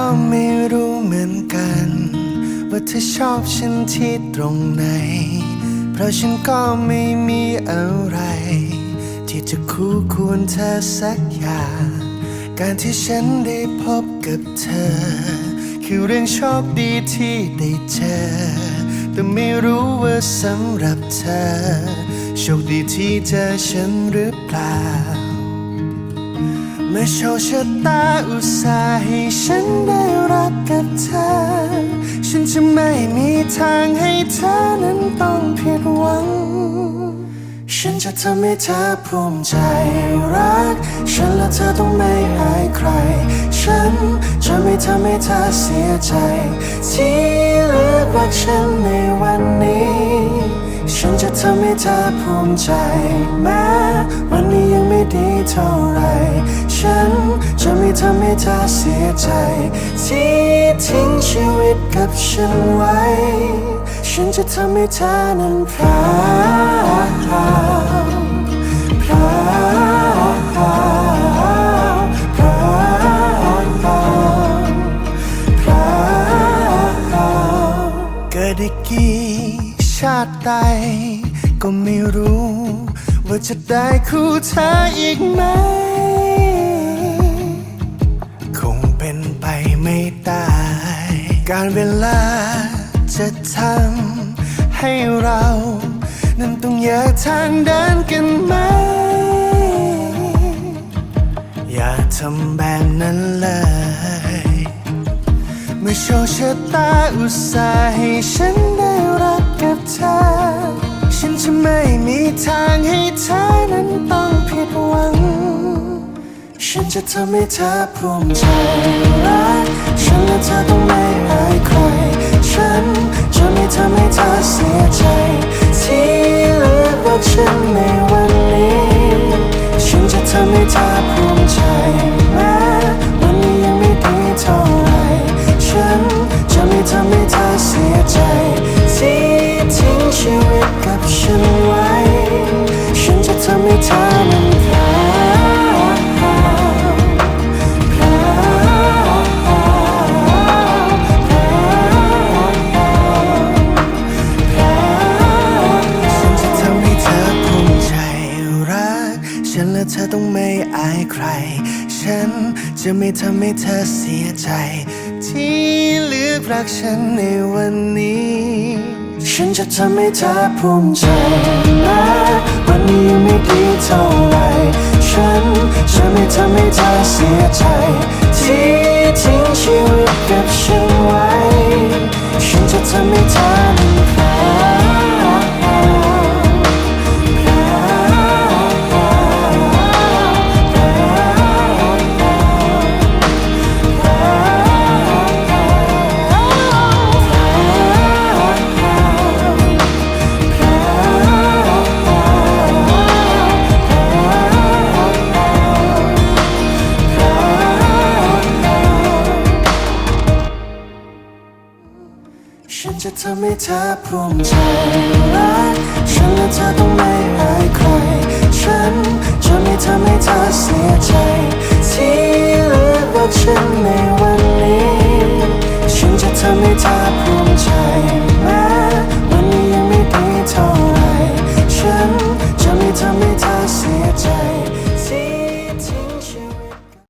็ไม่รู้เหมือนกัน ว่าเธอชอบฉันที่ตรงไหน เพราะฉันก็ไม่มีอะไร ที่จะคู่ควรเธอสักอย่าง การที่ฉันได้พบกับเธอ คือเรื่องโชคดีที่ได้เจอ แต่ไม่รู้ว่าสำหรับเธอ โชคดีที่เจอฉันหรือเปล่า เมื่อโชคชะตาอุตส่าห์ให้ฉันได้รักกับเธอ ฉันจะไม่มีทางให้เธอนั้นต้องผิดหวัง ฉันจะทำให้เธอภูมิใจรัก ฉันและเธอต้องไม่อายใคร ฉันจะไม่ทำให้เธอเสียใจ ที่เลือกรักฉันในวันนี้ ฉันจะทำให้เธอภูมิใจแม้ ดีเท่าไร ฉันจะไม่ทำให้เธอเสียใจ ที่ทิ้งชีวิตกับฉันไว้ ฉันจะทำให้เธอนั้นพราพราพราพราวพราวเกิดอีกกี่ชาติใดก็ไม่รู้ ว่าจะได้คู่เธออีกไหม คงเป็นไปไม่ได้การเวลาจะทำให้เรา นั้นต้องแยกทางเดินกันไหม อย่าทำแบบนั้นเลยเมื่อโชคชะตาอุตส่าห์ให้ฉันได้รักกับเธอ ฉันจะไม่มีทางให้เธอนั้นต้องผิดหวัง ฉันจะทำให้เธอภูมิใจรักฉันและเธอต้องไม่อายใคร ฉันจะไม่ทำให้เธอเสียใจ ที่เลือกรักฉันในวันนี้ ฉันจะทำให้เธอภูมิ เธอต้องไม่อายใคร ฉันจะไม่ทำให้เธอเสียใจ ที่เลือกรักฉันในวันนี้ ฉันจะทำให้เธอภูมิใจนะวันนี้ยังไม่ดีเท่าไหรฉันจะไม่ทำให้เธอเสียใจ ที่ทิ้งชีวิตกับฉัน ทำให้เธอภูมิใจรักฉันและเธอต้องไม่อายใคร ฉันจะไม่ทำให้เธอเสียใจ ที่เลือกรักฉันใน